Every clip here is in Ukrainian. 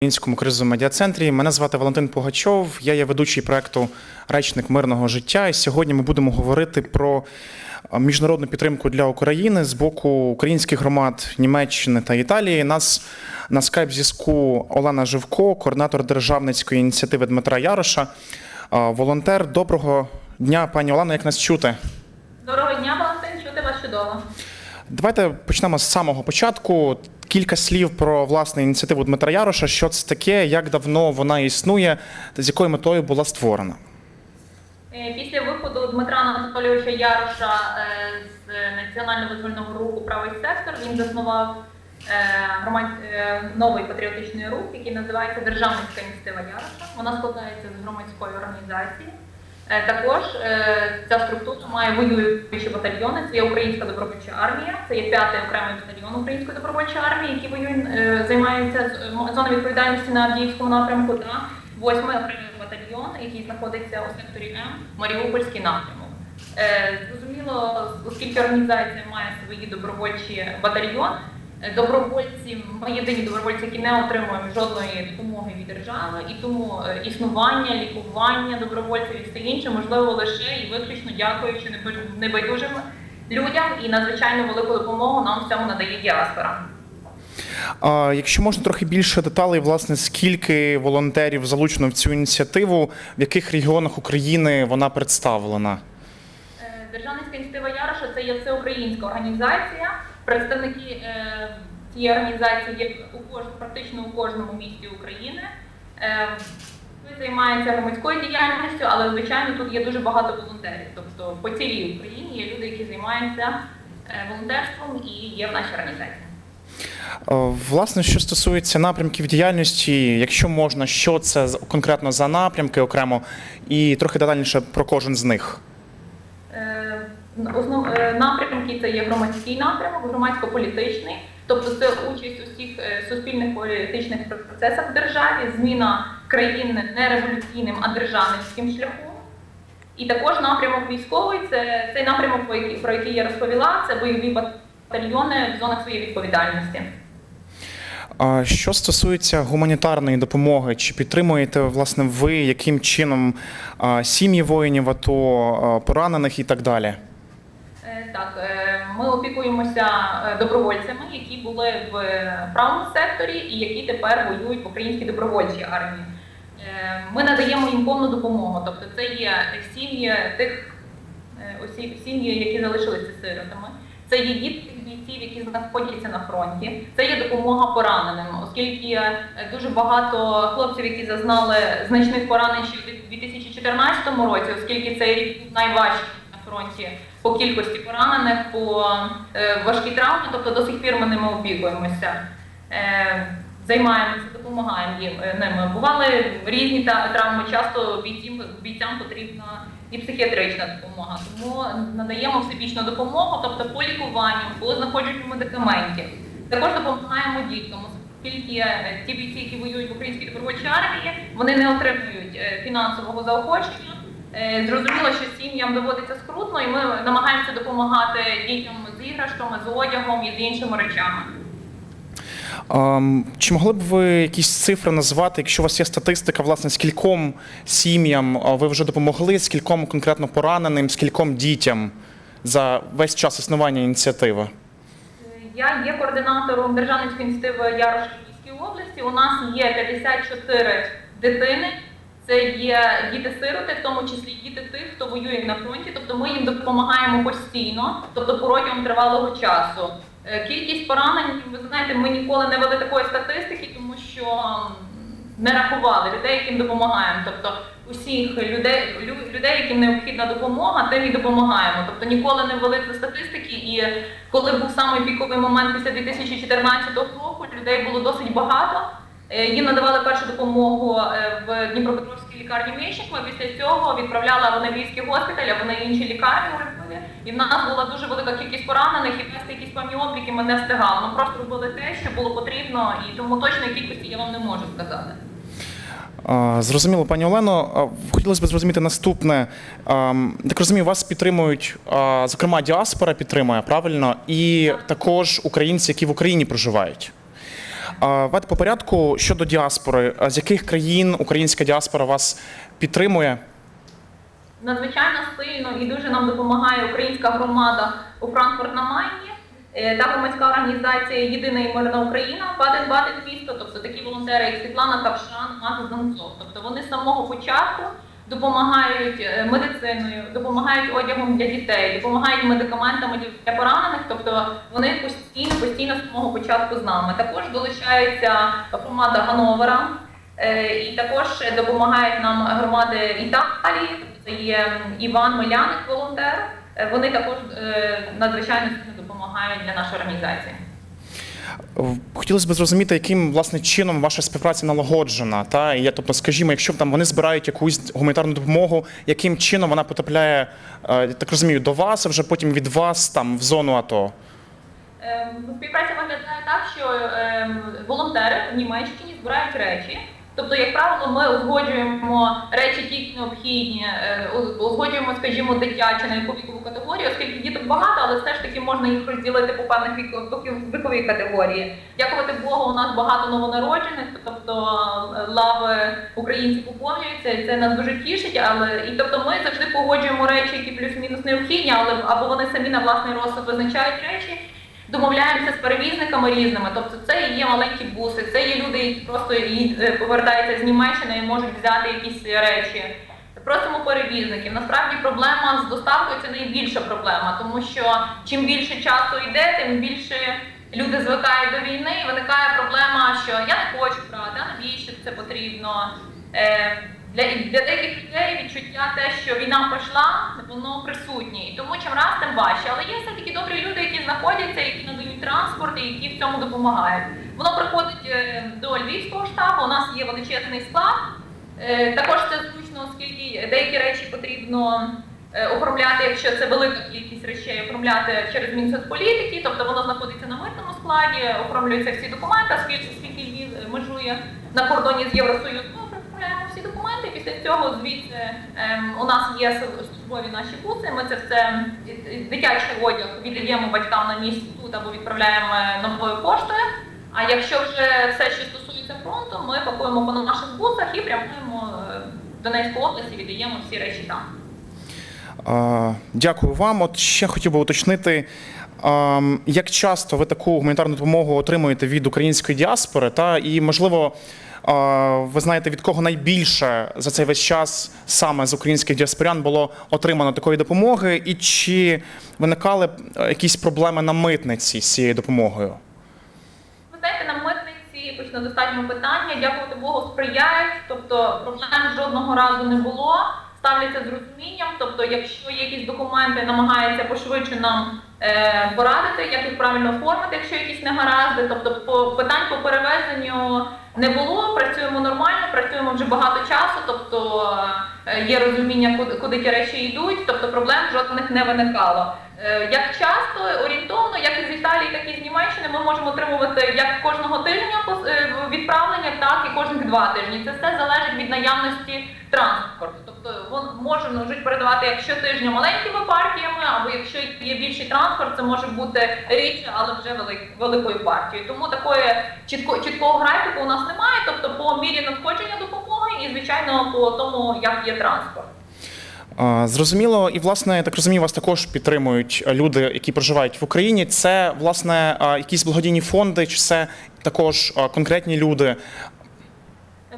Українському кризовому медіа-центрі. Мене звати Валентин Пугачов. Я є ведучий проекту Речник мирного життя. І сьогодні ми будемо говорити про е, міжнародну підтримку для України з боку українських громад Німеччини та Італії. Нас на скайп зв'язку Олена Живко, координатор державницької ініціативи Дмитра Яроша, е, волонтер. Доброго дня, пані Олено. Як нас чути? Доброго дня, Валентин, чути вас чудово. Давайте почнемо з самого початку. Кілька слів про власне ініціативу Дмитра Яроша. Що це таке, як давно вона існує, та з якою метою була створена. Е, Після виходу Дмитра Анатолійовича Яроша е, з національно-визвольного руху Правий сектор він заснував е, новий патріотичний рух, який називається Державницька ініціатива Яроша. Вона складається з громадської організації. Е, Також е, ця структура має воюючі батальйони. Це є Українська добровольча армія, це є п'ятий окремий батальйон Української добровольчої армії, який воює, е, займається зоною відповідальності на Авдіївському напрямку, та восьмий окремий батальйон, який знаходиться у секторі М Маріупольський напрямок. Зрозуміло, оскільки організація має свої добровольчі батальйони, добровольці, ми єдині добровольці, які не отримуємо жодної допомоги від держави, і тому е, існування, лікування добровольців і все інше можливо лише і виключно дякуючи небай- небайдужим людям, і надзвичайно велику допомогу нам в цьому надає діаспора. А якщо можна трохи більше деталей, власне, скільки волонтерів залучено в цю ініціативу, в яких регіонах України вона представлена? Е, Державницька ініціатива Яроша це є всеукраїнська організація. Представники е, цієї організації є у кож, практично у кожному місті України. Е, Хтось займається громадською діяльністю, але звичайно тут є дуже багато волонтерів. Тобто по цілій Україні є люди, які займаються е, волонтерством і є в нашій організації. Е, Власне, що стосується напрямків діяльності, якщо можна, що це конкретно за напрямки окремо, і трохи детальніше про кожен з них. Е, Основ е, напрямки це є громадський напрямок, громадсько-політичний, тобто це участь у всіх е, суспільних політичних процесах в державі, зміна країни не революційним, а державницьким шляхом. І також напрямок військовий це цей напрямок, який, про який я розповіла, це бойові батальйони в зонах своєї відповідальності. Що стосується гуманітарної допомоги, чи підтримуєте власне ви яким чином сім'ї воїнів АТО, поранених і так далі? Так, е, ми опікуємося е, добровольцями, які були в правому секторі і які тепер воюють в українській добровольчій армії. Е, Ми надаємо їм повну допомогу. Тобто, це є сім'ї тих осіб, сім'ї, які залишилися сиротами. Це є діти тих бійців, які знаходяться на фронті. Це є допомога пораненим, оскільки дуже багато хлопців, які зазнали значних поранень ще в 2014 році, оскільки цей рік найважчий на фронті по кількості поранених, по е, важкій травмі, тобто до сих пір ми ними опікуємося. Е, Займаємося, допомагаємо їм е, ними. Бували різні травми, часто бійцям, бійцям потрібна і психіатрична допомога. Тому надаємо всебічну допомогу, тобто по лікуванню, по знаходженню медикаментів. Також допомагаємо діткам, оскільки ті бійці, які воюють в українській добровольчій армії, вони не отримують фінансового заохочення. Е, Зрозуміло, що сім'ям доводиться скрутно, і ми намагаємося допомагати дітям з іграшками, з одягом і з іншими речами. Чи могли б ви якісь цифри назвати, якщо у вас є статистика, власне, скільком сім'ям ви вже допомогли, скільком конкретно пораненим, скільком дітям за весь час існування ініціативи? Я є координатором державницької ініціативи Ярош області. У нас є 54 дитини. Це є діти-сироти, в тому числі діти тих, хто воює на фронті. Тобто ми їм допомагаємо постійно, тобто протягом тривалого часу. Е, Кількість поранень, ви знаєте, ми ніколи не вели такої статистики, тому що не рахували людей, яким допомагаємо. Тобто усіх людей, людей, яким необхідна допомога, тим і допомагаємо. Тобто ніколи не ввели це статистики. І коли був самий піковий момент після 2014 року, людей було досить багато. Е, Їм надавали першу допомогу е, в Дніпропетровській лікарні Мєщикова. Після цього відправляла вони в Львівський госпіталь, а вони інші лікарні у Львові. І в нас була дуже велика кількість поранених, і вести якісь певні обліки ми не встигали. Ми просто робили те, що було потрібно, і тому точної кількості я вам не можу сказати. Зрозуміло, пані Олено. Хотілося б зрозуміти наступне. Так розумію, вас підтримують, зокрема, діаспора підтримує правильно, і також українці, які в Україні проживають. Давайте по порядку щодо діаспори. З яких країн українська діаспора вас підтримує? Надзвичайно сильно і дуже нам допомагає українська громада у Франкфурт на Майні е, та громадська організація Єдина і мирна Україна Баден-Баден місто, тобто такі волонтери, як Світлана Капшан, Мата Занцов. Тобто вони з самого початку допомагають е, медициною, допомагають одягом для дітей, допомагають медикаментами для поранених. Тобто вони постійно, постійно з самого початку з нами. Також долучається громада Гановера. Е, І також допомагають нам громади Італії. Тобто Це є Іван Миляник, волонтер. Е, Вони також надзвичайно допомагають для нашої організації. Хотілося б зрозуміти, яким власне чином ваша співпраця налагоджена. Та я, тобто, скажімо, якщо там вони збирають якусь гуманітарну допомогу, яким чином вона потрапляє, е, я так розумію, до вас, а вже потім від вас там в зону АТО. Ем, Співпраця виглядає так, що ем, волонтери в Німеччині збирають речі. Тобто, як правило, ми узгоджуємо речі тільки необхідні, е, узгоджуємо, скажімо, дитячі на яку вікову категорію, оскільки діток багато, але все ж таки можна їх розділити по певних віко- віко- віковій категорії. Дякувати Богу, у нас багато новонароджених, тобто е, лави українців поповнюються, і це нас дуже тішить. Але і тобто ми завжди погоджуємо речі, які плюс-мінус необхідні, але або вони самі на власний розсуд визначають речі. Домовляємося з перевізниками різними, тобто це є маленькі буси, це є люди, які просто е, повертаються з Німеччини і можуть взяти якісь речі. Просимо перевізників. Насправді проблема з доставкою це найбільша проблема, тому що чим більше часу йде, тим більше люди звикають до війни. І виникає проблема, що я не хочу брати, а навіщо це потрібно. Для, для деяких людей відчуття те, що війна пройшла, воно присутнє. І тому чим раз, тим важче. Але є все такі добрі люди, які знаходяться, які надають транспорт і які в цьому допомагають. Воно приходить е, до львівського штабу. У нас є величезний склад. Е, Також це зручно, оскільки деякі речі потрібно е, оформляти, якщо це велика кількість речей, оформляти через Мінсоцполітики, тобто воно знаходиться на митному складі, оформлюються всі документи, оскільки Львів межує на кордоні з Євросоюзом. Ми оформляємо всі документи. Після цього звідси ем, у нас є службові наші буси. Ми це все е, дитячий одяг віддаємо батькам на місці тут або відправляємо новою поштою. А якщо вже все, що стосується фронту, ми пакуємо по наших бусах і прямуємо е, в Донецьку область і віддаємо всі речі там. Е, Дякую вам. От ще хотів би уточнити, ем, як часто ви таку гуманітарну допомогу отримуєте від української діаспори, та і можливо. Ви знаєте, від кого найбільше за цей весь час саме з українських діаспорян було отримано такої допомоги, і чи виникали е, якісь проблеми на митниці з цією допомогою? Ви знаєте, на митниці почну достатньо питання. Дякувати Богу, сприяють. Тобто проблем жодного разу не було. Ставляться з розумінням. Тобто, якщо якісь документи, намагаються пошвидше нам порадити, як їх правильно оформити, якщо якісь негаразди. Тобто, по питань по перевезенню не було. Працюємо нормально, працюємо вже багато часу. Тобто е, є розуміння, куди, куди ті речі йдуть. Тобто проблем жодних не виникало. Е, Як часто орієнтовно, як із Італії, так і з Німеччини, ми можемо отримувати як кожного тижня е, відправлення, так і кожних два тижні. Це все залежить від наявності транспорту. Тобто вон може можуть передавати як щотижня маленькими партіями, або якщо є більший транспорт, це може бути рідше, але вже велик, великою партією. Тому такої чітко, чіткого графіку у нас немає. Тобто по мірі надходження допомоги і звичайно по тому, як є транспорт. Зрозуміло, і власне я так розумію, вас також підтримують люди, які проживають в Україні. Це власне якісь благодійні фонди, чи це також конкретні люди.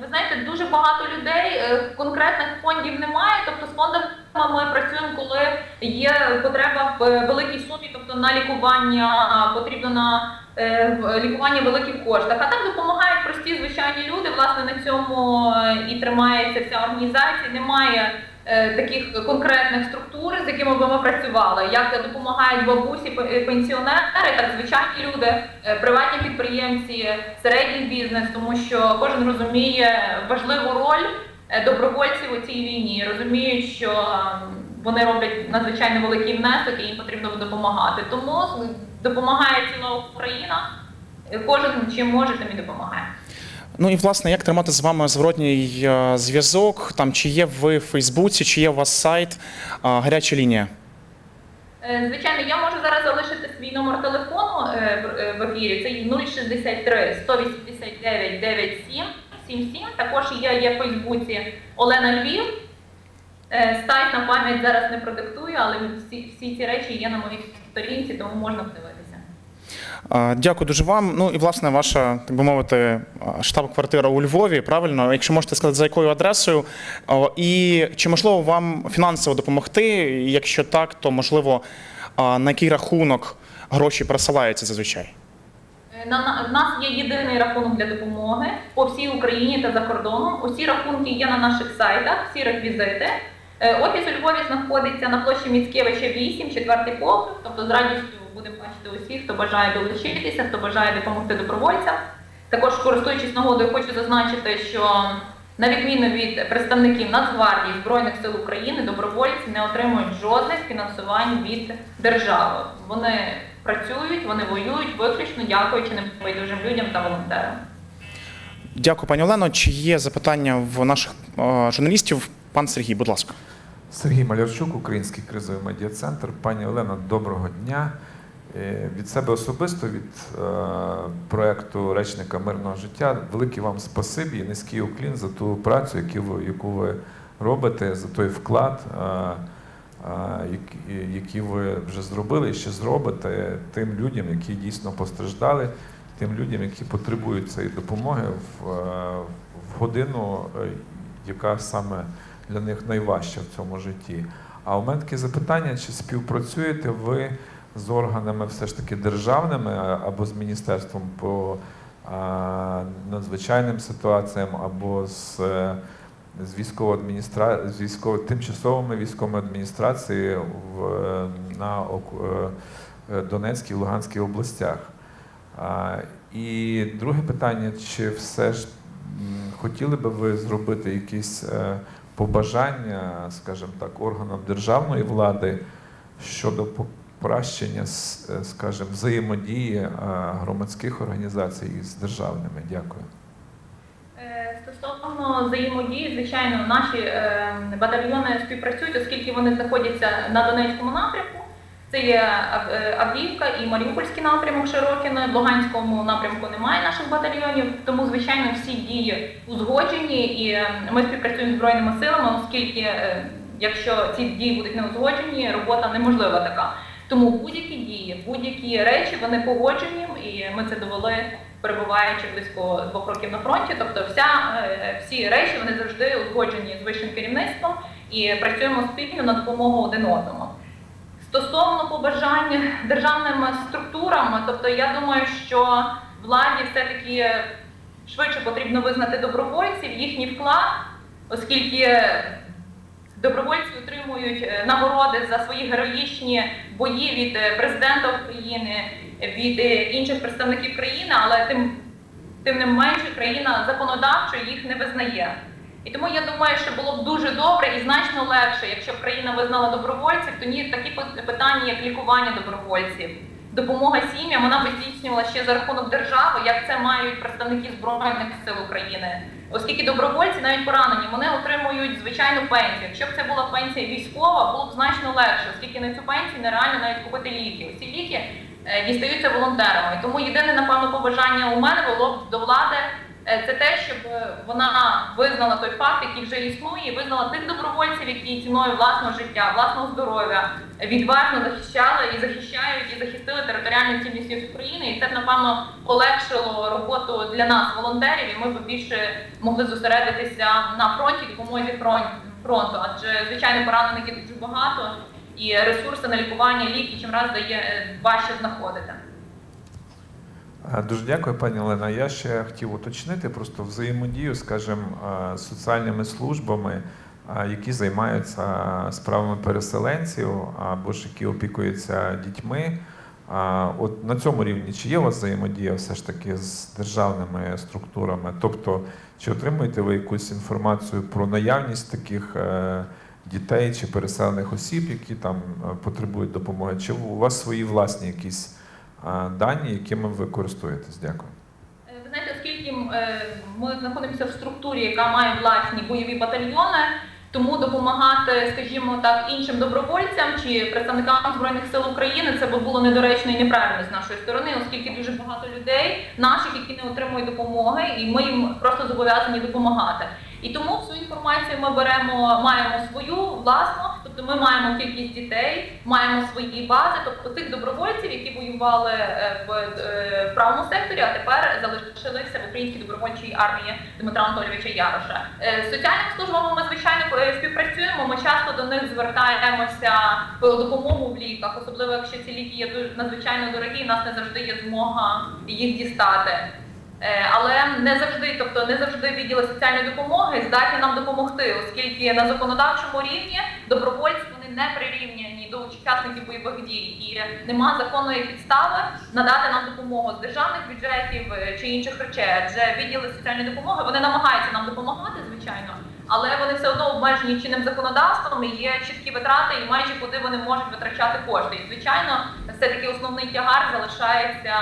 Ви знаєте, дуже багато людей е, конкретних фондів немає. Тобто з фондами ми працюємо, коли є потреба в е, великій сумі, тобто на лікування потрібно на е, лікування великих коштах. А так допомагають прості звичайні люди. Власне на цьому е, і тримається вся організація. Немає таких конкретних структур, з якими би ми працювали. Як допомагають бабусі, пенсіонери, так звичайні люди, приватні підприємці, середній бізнес, тому що кожен розуміє важливу роль добровольців у цій війні, розуміють, що ем, вони роблять надзвичайно великий внесок і їм потрібно допомагати. Тому допомагає ціла Україна. Е, Кожен чим може, тим і допомагає. Ну і власне, як тримати з вами зворотній е, зв'язок? Там чи є ви в Фейсбуці, чи є у вас сайт, е, гаряча лінія? Е, Звичайно, я можу зараз залишити свій номер телефону е, в- е, ефірі. Це є 063 189 97 77. Також я є в Фейсбуці Олена Львів. Е, Сайт на пам'ять зараз не продиктую, але всі, всі ці речі є на моїй сторінці, тому можна подивитися. Дякую дуже вам. Ну і власне ваша, так би мовити, штаб-квартира у Львові. Правильно, якщо можете сказати, за якою адресою, і чи можливо вам фінансово допомогти? Якщо так, то можливо на який рахунок гроші пересилаються зазвичай? Е, на, в нас є єдиний рахунок для допомоги по всій Україні та за кордоном. Усі рахунки є на наших сайтах, всі реквізити. Е, Офіс у Львові знаходиться на площі Міцкевича 8, четвертий поверх. Тобто з радістю будемо бачити усіх, хто бажає долучитися, хто бажає допомогти добровольцям. Також, користуючись нагодою, хочу зазначити, що на відміну від представників Нацгвардії Збройних сил України, добровольці не отримують жодних фінансувань від держави. Вони працюють, вони воюють виключно дякуючи небайдужим людям та волонтерам. Дякую, пані Олено. Чи є запитання в наших а, журналістів? Пан Сергій, будь ласка. Сергій Малярчук, Український кризовий медіа-центр. Пані Олено, доброго дня. Е, Від себе особисто, від е, проекту речника мирного життя, велике вам спасибі і низький уклін за ту працю, яку ви, яку ви робите, за той вклад, е, який ви вже зробили і ще зробите тим людям, які дійсно постраждали, тим людям, які потребують цієї допомоги в, е, в годину, е, яка саме для них найважче в цьому житті. А у мене таке запитання: чи співпрацюєте ви з органами все ж таки державними або з міністерством по надзвичайним ситуаціям, або з, е, з військовою адміністра... з військово... тимчасовими військовими адміністраціями в, е, на е, е, Донецькій і Луганській областях? І друге питання: чи все ж хотіли би ви зробити якісь побажання, скажімо так, органам державної влади щодо покращення, скажімо, взаємодії громадських організацій з державними? Дякую. Стосовно взаємодії, звичайно, наші е, батальйони співпрацюють, оскільки вони знаходяться на Донецькому напрямку. Це є е, Авдіївка і Маріупольський напрямок Широкіно. В Луганському напрямку немає наших батальйонів, тому звичайно всі дії узгоджені, і е, ми співпрацюємо з збройними силами, оскільки е, якщо ці дії будуть не узгоджені, робота неможлива така. Тому будь-які дії, будь-які речі вони погоджені, і ми це довели перебуваючи близько двох років на фронті. Тобто, вся е, всі речі вони завжди узгоджені з вищим керівництвом і працюємо спільно на допомогу один одному. Стосовно побажань державним структурам, тобто я думаю, що владі все-таки швидше потрібно визнати добровольців, їхній вклад, оскільки добровольці отримують е, нагороди за свої героїчні бої від е, президента України, від е, інших представників країни, але тим, тим не менше країна законодавчо їх не визнає. І тому я думаю, що було б дуже добре і значно легше, якщо б країна визнала добровольців, то ні такі пи- питання, як лікування добровольців, допомога сім'ям, вона б здійснювала ще за рахунок держави, як це мають представники збройних сил України. Оскільки добровольці, навіть поранені, вони отримують звичайну пенсію. Якщо б це була пенсія військова, було б значно легше, оскільки на цю пенсію нереально навіть купити ліки. Ці ліки е, дістаються волонтерами. Тому єдине, напевно, побажання у мене було б до влади це те, щоб е, вона визнала той факт, який вже існує, і визнала тих добровольців, які ціною власного життя, власного здоров'я відважно захищали і захищають, і захистили територіальну цілісність України. І це напевно, полегшило роботу для нас, волонтерів, і ми б більше могли зосередитися на фронті, допомозі фронту. Адже звичайно поранених є дуже багато, і ресурси на лікування, ліки чим раз дає е, важче знаходити. Дуже дякую, пані Олена. Я ще хотів уточнити просто взаємодію, скажімо, соціальними службами, які займаються справами переселенців або ж які опікуються дітьми. От на цьому рівні чи є у вас взаємодія все ж таки з державними структурами? Тобто, чи отримуєте ви якусь інформацію про наявність таких е, дітей чи переселених осіб, які там е, потребують допомоги? Чи у вас свої власні якісь дані, якими ви користуєтесь. Дякую. Е, Ви знаєте, оскільки е, ми знаходимося в структурі, яка має власні бойові батальйони, Тому допомагати, скажімо так, іншим добровольцям чи представникам збройних сил України це було недоречно і неправильно з нашої сторони, оскільки дуже багато людей наших, які не отримують допомоги, і ми їм просто зобов'язані допомагати. І тому всю інформацію ми беремо, маємо свою власну, тобто ми маємо кількість дітей, маємо свої бази, тобто тих добровольців, які воювали е, в е, правому секторі, а тепер залишилися в українській добровольчій армії Дмитра Анатолійовича Яроша. Е, З соціальними службами ми звичайно співпрацюємо. Ми часто до них звертаємося по допомогу в ліках, особливо якщо ці ліки є надзвичайно дорогі, і нас не завжди є змога їх дістати. Е, Але не завжди, тобто не завжди відділи соціальної допомоги здатні нам допомогти, оскільки на законодавчому рівні добровольці вони не прирівняні до учасників бойових дій, і нема законної підстави надати нам допомогу з державних бюджетів е, чи інших речей. Адже відділи соціальної допомоги вони намагаються нам допомагати, звичайно, але вони все одно обмежені чинним законодавством. і Є чіткі витрати, і майже куди вони можуть витрачати кошти. І звичайно, все таки основний тягар залишається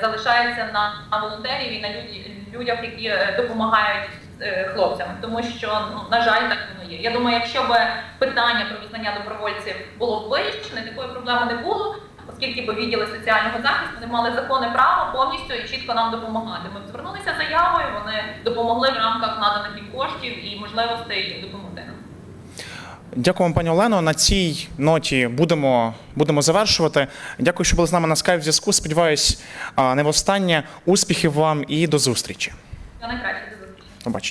залишається на, на волонтерів і на люд- людях, які е, допомагають е, хлопцям, тому що ну на жаль, так воно є. Я думаю, якщо б питання про визнання добровольців було вирішене, такої проблеми не було. Оскільки б відділи соціального захисту вони мали законне право повністю і чітко нам допомагати. Ми звернулися заявою, вони допомогли в рамках наданих їм коштів і можливостей допомогти. Дякую вам, пані Олено. На цій ноті будемо, будемо завершувати. Дякую, що були з нами на скайп зв'язку. Сподіваюсь, не востаннє. Успіхів вам і до зустрічі. До найкраще.